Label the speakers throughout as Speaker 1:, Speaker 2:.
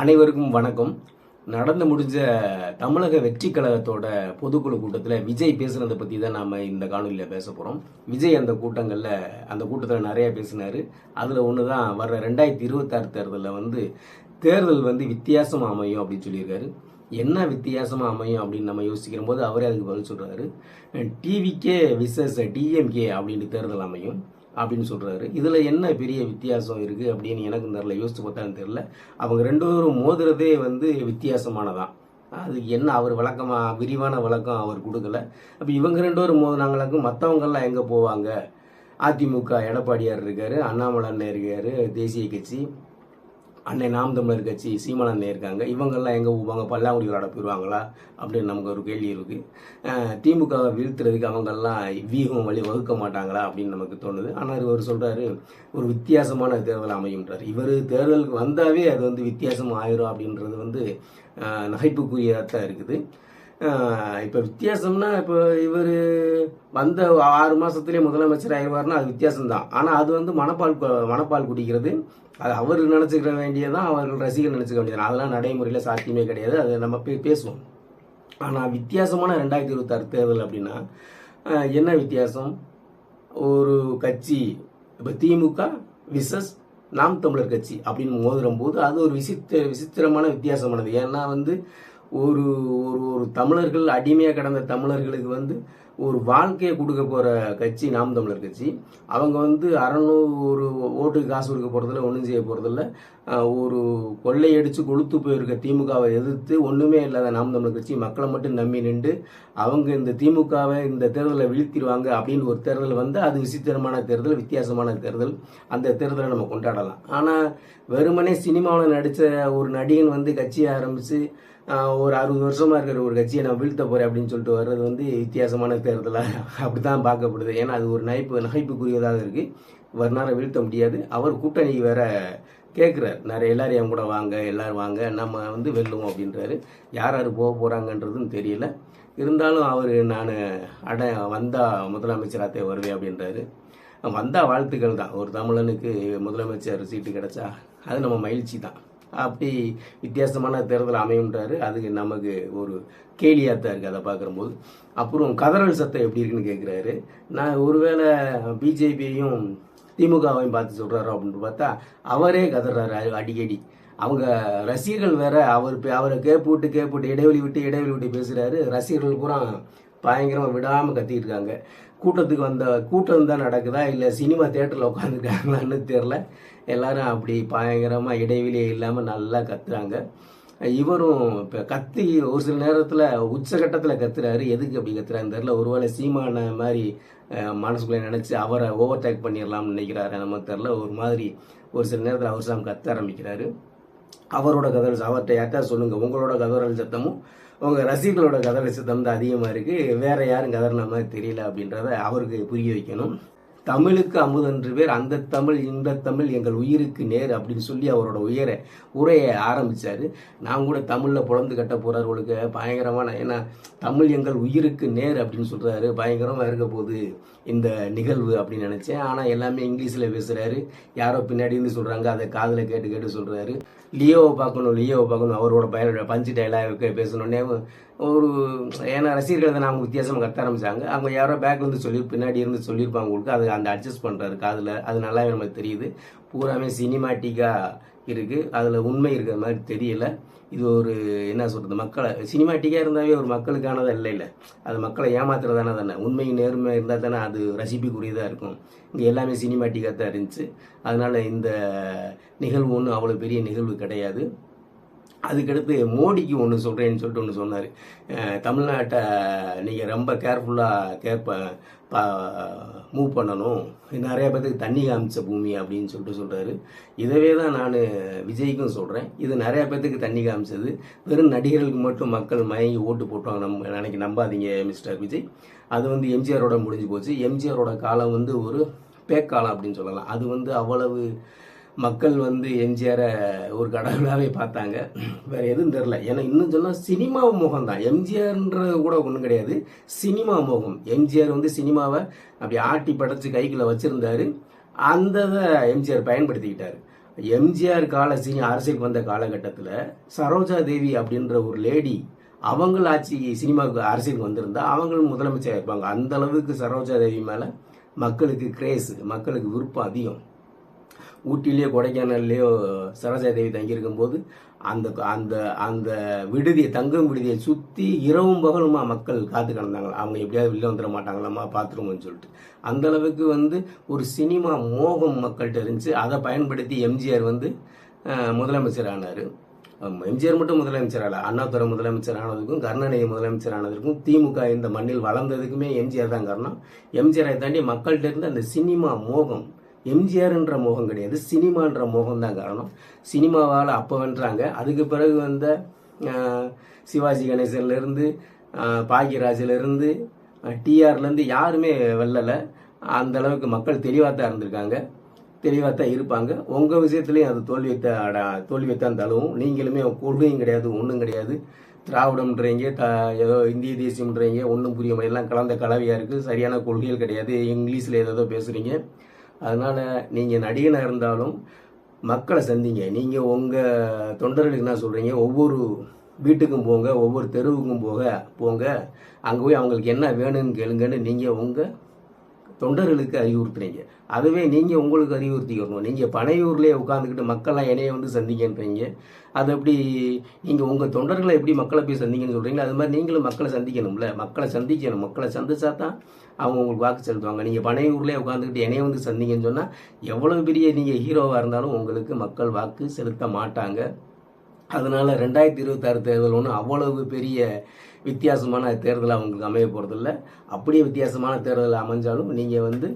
Speaker 1: அனைவருக்கும் வணக்கம். நடந்து முடிஞ்ச தமிழக வெற்றி கழகத்தோட பொதுக்குழு கூட்டத்தில் விஜய் பேசுனதை பற்றி தான் நாம் இந்த காணொலியில் பேச போகிறோம் விஜய் அந்த கூட்டங்களில் அந்த கூட்டத்தில் நிறையா பேசினார். அதில் ஒன்று தான் வர்ற ரெண்டாயிரத்தி இருபத்தாறு தேர்தலில் வந்து தேர்தல் வந்து வித்தியாசமாக அமையும் அப்படின்னு சொல்லியிருக்காரு. என்ன வித்தியாசமாக அமையும் அப்படின்னு நம்ம யோசிக்கிற போது அவரே அதுக்கு பதில் சொல்கிறாரு டிவிக்கே விசஸ் டிஎம்கே அப்படின்னு தேர்தல் அமையும். அப்படின்னு சொல்கிறாரு இதில் என்ன பெரிய வித்தியாசம் இருக்குது அப்படின்னு எனக்கு தெரில யோசித்து பார்த்தாலும் தெரில அவங்க ரெண்டு பேரும் மோதுறதே வந்து வித்தியாசமானதான். அதுக்கு என்ன அவர் விளக்கமாக விரிவான விளக்கம் அவர் கொடுக்கல. அப்போ இவங்க ரெண்டு பேரும் மோதினாங்களாக்கும் மற்றவங்கெல்லாம் எங்கே போவாங்க? அதிமுக எடப்பாடியார் இருக்கார் அண்ணாமலை அண்ணன் இருக்கார் தேசிய கட்சி. அன்னை நாம் தமிழர் கட்சி சீமான் அண்ணன் இருக்காங்க. இவங்கெல்லாம் எங்கே போவாங்க? பல்லாங்குடி விளையாட போயிடுவாங்களா அப்படின்னு நமக்கு ஒரு கேள்வி இருக்குது திமுகவை வீழ்த்துறதுக்கு அவங்கெல்லாம் வீகம் வழி வகுக்க மாட்டாங்களா அப்படின்னு நமக்கு தோணுது. ஆனால் இவர் சொல்கிறாரு ஒரு வித்தியாசமான தேர்தல் அமையும்ன்றார். இவர் தேர்தலுக்கு வந்தாவே அது வந்து வித்தியாசம் ஆயிரும் அப்படின்றது வந்து நகைப்புக்குரியதாக தான் இருக்குது. இப்போ வித்தியாசம்னா இப்போ இவர் வந்த ஆறு மாதத்துலேயே முதலமைச்சர் ஆயிடுவார்னா அது வித்தியாசம்தான். ஆனால் அது வந்து மணப்பால் கு- மணப்பால் குடிக்கிறது. அது அவர் நினச்சிக்கிற வேண்டியதான் அவர்கள் ரசிகர் நினச்சிக்க வேண்டியது அதெல்லாம் நடைமுறையில் சாத்தியமே கிடையாது. அது நம்ம பே பேசுவோம். ஆனால் வித்தியாசமான ரெண்டாயிரத்தி இருபத்தாறு தேர்தல் அப்படின்னா என்ன வித்தியாசம்? ஒரு கட்சி இப்போ திமுக விசஸ் நாம் தமிழர் கட்சி அப்படின்னு மோதுற போது அது ஒரு விசித்திர விசித்திரமான வித்தியாசமானது. ஏன்னா வந்து ஒரு ஒரு ஒரு தமிழர்கள் அடிமையாக கிடந்த தமிழர்களுக்கு வந்து ஒரு வாழ்க்கையை கொடுக்க போகிற கட்சி நாம் தமிழர் கட்சி. அவங்க வந்து அறநூறு ஓட்டுக்கு காசு கொடுக்க போகிறதில்ல ஒன்றும் செய்ய போகிறதில்ல ஒரு கொள்ளையடித்து கொளுத்து போயிருக்க திமுகவை எதிர்த்து ஒன்றுமே இல்லாத நாம் தமிழர் கட்சி மக்களை மட்டும் நம்பி நின்று அவங்க இந்த திமுகவை இந்த தேர்தலில் வீழ்த்திடுவாங்க அப்படின்னு ஒரு தேர்தல் வந்து அது விசித்திரமான தேர்தல் வித்தியாசமான தேர்தல். அந்த தேர்தலை நம்ம கொண்டாடலாம். ஆனால் வெறுமனே சினிமாவில் நடித்த ஒரு நடிகன் வந்து கட்சியை ஆரம்பித்து ஒரு அறுபது வருஷமாக இருக்கிற ஒரு கட்சியை நான் வீழ்த்த போகிறேன் அப்படின்னு சொல்லிட்டு வர்றது வந்து வித்தியாசமான தேர்தலாக அப்படி தான் பார்க்கப்படுது. ஏன்னா அது ஒரு நகைப்பு நகைப்புக்குரியதாக இருக்குது வர்ணாரை வீழ்த்த முடியாது. அவர் கூட்டணி வேற கேட்குறாரு நிறைய எல்லோரும் என் கூட வாங்க எல்லாரும் வாங்க நம்ம வந்து வெல்லுவோம் அப்படின்றாரு. யார் யார் போக போகிறாங்கன்றதும் தெரியல. இருந்தாலும் அவர் நான் அட வந்தால் முதலமைச்சராத்தே வருவேன் அப்படின்றாரு. வந்தால் வாழ்த்துக்கள் தான். ஒரு தமிழனுக்கு முதலமைச்சர் சீட்டு கிடைச்சா அது நம்ம மகிழ்ச்சி தான். அப்படி வித்தியாசமான தேர்தல் அமையுன்றாரு அது நமக்கு ஒரு கேலியாக தான் இருக்குது அதை பார்க்கும்போது. அப்புறம் கதறல் சத்தம் எப்படி இருக்குன்னு கேட்குறாரு நான் ஒருவேளை பிஜேபியையும் திமுகவையும் பார்த்து சொல்கிறாரோ அப்படின்னு பார்த்தா அவரே கதறாரு. அடிக்கடி. அவங்க ரசிகர்கள் வேற அவர் பே- அவரை கேப்பு விட்டு கேப்பு விட்டு இடைவெளி விட்டு இடைவெளி விட்டு பேசுகிறாரு ரசிகர்கள் பூரா பயங்கரமாக விடாமல் கத்திட்டு இருக்காங்க. கூட்டத்துக்கு வந்த கூட்டம் தான் நடக்குதா? இல்லை சினிமா தேட்டரில் உட்காந்துருக்காங்களான்னு தெரில எல்லாரும் அப்படி பயங்கரமாக இடைவெளியே இல்லாமல் நல்லா கத்துறாங்க. இவரும் இப்போ கத்தி ஒரு சில நேரத்தில் உச்சகட்டத்தில் கத்துறாரு. எதுக்கு அப்படி கத்துறாருன்னு தெரில ஒருவேளை சீமான மாதிரி மனசுக்குள்ளே நினச்சி அவரை ஓவர்டேக் பண்ணிடலாம்னு நினைக்கிறாரு நமக்கு தெரில ஒரு மாதிரி ஒரு சில நேரத்தில் அவர் சாம் கத்த ஆரம்பிக்கிறாரு. அவரோட கதறல் அவர்கிட்ட யார்கிட்ட சொல்லுங்கள் உங்களோட கதறல் சத்தமும் உங்கள் ரசிகர்களோட கதை சத்தம் தான் அதிகமாக இருக்குது வேற யாரும் கதறின மாதிரி தெரியல அப்படின்றத அவருக்கு புரிய வைக்கணும். தமிழுக்கு அமுதன்று பேர் அந்த தமிழ் இந்த தமிழ் எங்கள் உயிருக்கு நேர் அப்படின்னு சொல்லி அவரோட உயர உரையை ஆரம்பித்தார் நான் கூட தமிழில் புலந்து கட்ட போகிறார்களுக்கு பயங்கரமான ஏன்னா தமிழ் எங்கள் உயிருக்கு நேர் அப்படின்னு சொல்கிறாரு பயங்கரமாக இருக்க போது இந்த நிகழ்வு அப்படின்னு நினச்சேன். ஆனால் எல்லாமே இங்கிலீஷில் பேசுகிறாரு யாரோ பின்னாடி இருந்து சொல்கிறாங்க அதை காதில் கேட்டு கேட்டு சொல்கிறாரு லியோவை பார்க்கணும் லியோவை பார்க்கணும். அவரோட பய பஞ்சு டைலாக பேசணுன்னே ஒரு ஏன்னா ரசிகர்கள் தான் அவங்க வித்தியாசமாக கத்த ஆரம்பிச்சாங்க. அவங்க யாரோ பேக்ல இருந்து சொல்லி பின்னாடி இருந்து சொல்லியிருப்பாங்க உங்களுக்கு. அது அந்த அட்ஜஸ்ட் பண்ணுறாரு காதில். அது நல்லாவே நமக்கு தெரியுது. பூராமே சினிமாட்டிக்காக இருக்குது அதில் உண்மை இருக்கிற மாதிரி தெரியல. இது ஒரு என்ன சொல்கிறது மக்களை சினிமாட்டிக்காக இருந்தாவே ஒரு மக்களுக்கானதாக இல்லை இல்லை. அது மக்களை ஏமாத்துறதானே தானே. உண்மை நேர்மை இருந்தால் தானே அது ரசிப்புக்குரியதாக இருக்கும். இங்கே எல்லாமே சினிமாட்டிக்காக தான் இருந்துச்சு. அதனால் இந்த நிகழ்வு ஒன்றும் அவ்வளோ பெரிய நிகழ்வு கிடையாது. அதுக்கடுத்து மோடிக்கு ஒன்று சொல்கிறேன்னு சொல்லிட்டு ஒன்று சொன்னார். தமிழ்நாட்டை நீங்கள் ரொம்ப கேர்ஃபுல்லாக கேட்ப மூவ் பண்ணணும். நிறைய பேர்த்துக்கு தண்ணி காமிச்ச பூமி அப்படின்னு சொல்லிட்டு சொல்கிறாரு இதவே தான் நான் விஜய்க்கும் சொல்கிறேன் இது நிறைய பேர்த்துக்கு தண்ணி காமிச்சது. வெறும் நடிகர்களுக்கு மட்டும் மக்கள் மயங்கி ஓட்டு போட்டோம் நம்ம நினைக்க நம்பாதீங்க மிஸ்டர் விஜய். அது வந்து எம்ஜிஆரோட முடிஞ்சு போச்சு. எம்ஜிஆரோட காலம் வந்து ஒரு பேக்காலம் அப்படின்னு சொல்லலாம். அது வந்து அவ்வளவு மக்கள் வந்து எம்ஜிஆரை ஒரு கடவுளாகவே பார்த்தாங்க. வேற எதுவும் தெரில ஏன்னா இன்னும் சொன்னால் சினிமா முகம் தான் எம்ஜிஆர்ன்றது கூட ஒன்றும் கிடையாது. சினிமா முகம். எம்ஜிஆர் வந்து சினிமாவை அப்படி ஆட்டி படைச்சு கைக்குள்ள வச்சுருந்தாரு. அந்த இதை எம்ஜிஆர் பயன்படுத்திக்கிட்டார். எம்ஜிஆர் கால சினி அரசியலுக்கு வந்த காலகட்டத்தில் சரோஜா தேவி அப்படின்ற ஒரு லேடி அவங்கள ஆட்சி சினிமாவுக்கு அரசியலுக்கு வந்திருந்தா அவங்களும் முதலமைச்சர் இருப்பாங்க. அந்த அளவுக்கு சரோஜா தேவி மேலே மக்களுக்கு கிரேஸ் மக்களுக்கு விருப்பம் அதிகம். ஊட்டிலேயோ கொடைக்கானல்லையோ சரோஜா தேவி தங்கியிருக்கும் போது அந்த அந்த அந்த விடுதியை தங்கும் விடுதியை சுற்றி இரவும் பகலுமா மக்கள் காத்து கிடந்தாங்க அவங்க எப்படியாவது வெளில வந்துட மாட்டாங்களாமா? பார்த்துருமோன்னு சொல்லிட்டு. அந்த அளவுக்கு வந்து ஒரு சினிமா மோகம் மக்கள்கிட்ட இருந்துச்சு. அதை பயன்படுத்தி எம்ஜிஆர் வந்து முதலமைச்சர் ஆனார் எம்ஜிஆர் மட்டும் முதலமைச்சர் ஆகல அண்ணாதுரை முதலமைச்சர் ஆனதுக்கும் கருணாநிதி முதலமைச்சர் ஆனதுக்கும் திமுக இந்த மண்ணில் வளர்ந்ததுக்குமே எம்ஜிஆர் தான் காரணம். எம்ஜிஆரை தாண்டி மக்கள்கிட்ட இருந்து அந்த சினிமா மோகம் எம்ஜிஆர்ன்ற மோகம் கிடையாது சினிமான்ற மோகம் தான் காரணம். சினிமாவால் அப்போ வென்றாங்க. அதுக்கு பிறகு வந்த சிவாஜி கணேசன்லேருந்து பாக்யராஜிலேருந்து டிஆர்லேருந்து யாருமே வெல்லலை. அந்த அளவுக்கு மக்கள் தெளிவாக தான் இருந்திருக்காங்க. தெளிவாக தான் இருப்பாங்க. உங்கள் விஷயத்துலையும் அது தோல்வியத்தை அட தோல்வியத்தான் தழுவும் நீங்களுமே கொள்கையும் கிடையாது ஒன்றும் கிடையாது. திராவிடம்ன்றீங்க த ஏதோ இந்திய தேசியம்ன்றீங்க ஒன்றும் புரிய முடியல எல்லாம் கலந்த கலவையாக இருக்குது சரியான கொள்கைகள் கிடையாது. இங்கிலீஷில் ஏதோ பேசுகிறீங்க அதனால் நீங்கள் நடிகனாக இருந்தாலும் மக்களை சந்திங்க. நீங்கள் உங்கள் தொண்டர்களுக்கு என்ன சொல்கிறீங்க ஒவ்வொரு வீட்டுக்கும் போங்க ஒவ்வொரு தெருவுக்கும் போக போங்க. அங்கே போய் அவங்களுக்கு என்ன வேணும்னு கேளுங்கன்னு நீங்கள் உங்கள் தொண்டர்களுக்கு அறிவுறுத்துறீங்க அதுவே நீங்கள் உங்களுக்கு அறிவுறுத்திக்கணும். நீங்கள் பனையூர்லேயே உட்காந்துக்கிட்டு மக்கள்லாம் இணைய வந்து சந்திக்கின்றீங்க. அது எப்படி நீங்கள் உங்கள் தொண்டர்களை எப்படி மக்களை போய் சந்திக்கணும்னு சொல்கிறீங்களோ அது மாதிரி நீங்களும் மக்களை சந்திக்கணும்ல. மக்களை சந்திக்கணும். மக்களை சந்திச்சா தான் அவங்க உங்களுக்கு வாக்கு செலுத்துவாங்க. நீங்கள் பனையூர்லேயே உட்காந்துக்கிட்டு இணைய வந்து சந்திங்கன்னு சொன்னால் எவ்வளோ பெரிய நீங்கள் ஹீரோவாக இருந்தாலும் உங்களுக்கு மக்கள் வாக்கு செலுத்த மாட்டாங்க. அதனால ரெண்டாயிரத்தி இருபத்தாறு தேர்தல் ஒன்று அவ்வளவு பெரிய வித்தியாசமான தேர்தல் அவங்களுக்கு அமைய போகிறதில்ல அப்படியே வித்தியாசமான தேர்தல் அமைஞ்சாலும் நீங்கள் வந்து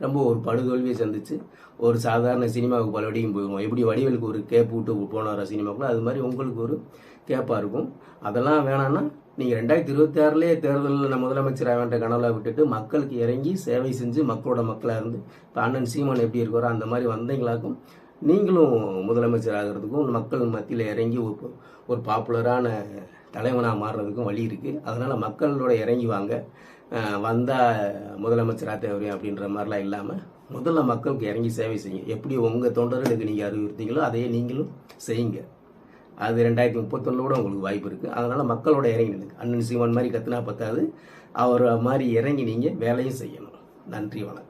Speaker 1: ரொம்ப ஒரு படுதோல்வியை சந்திச்சு ஒரு சாதாரண சினிமாவுக்கு பலவடிக்கும் போயிடுவோம் எப்படி வடிவலுக்கு ஒரு கேப் விட்டு போனார சினிமாக்குள்ள அது மாதிரி உங்களுக்கு ஒரு கேப்பாக இருக்கும். அதெல்லாம் வேணான்னா நீங்கள் ரெண்டாயிரத்தி இருபத்தி ஆறுலேயே தேர்தலில் நான் முதலமைச்சர் ஆவேன்ற கனவுல விட்டுட்டு மக்களுக்கு இறங்கி சேவை செஞ்சு மக்களோட மக்களாக இருந்து இப்போ அண்ணன் சீமான் எப்படி இருக்காரோ அந்த மாதிரி வந்தீங்களாக்கும் நீங்களும் முதலமைச்சர் ஆகிறதுக்கும் மக்கள் மத்தியில் இறங்கி ஒரு ஒரு பாப்புலரான தலைவனாக மாறுறதுக்கும் வழி இருக்குது அதனால் மக்களோட இறங்கி வாங்க. வந்தால் முதலமைச்சராக தேவையும் அப்படின்ற மாதிரிலாம் இல்லாமல் முதல்ல மக்களுக்கு இறங்கி சேவை செய்யுங்க. எப்படி உங்கள் தொண்டர்களுக்கு நீங்கள் அறிவுறுத்தீங்களோ அதையே நீங்களும் செய்யுங்க. அது ரெண்டாயிரத்தி முப்பத்தொன்னில் கூட உங்களுக்கு வாய்ப்பு இருக்குது அதனால் மக்களோட இறங்கி நில்லுங்க. அண்ணன் சிவன் மாதிரி கத்துனா பத்தாது. அவர் மாதிரி இறங்கி நீங்கள் வேலையும் செய்யணும். நன்றி வணக்கம்.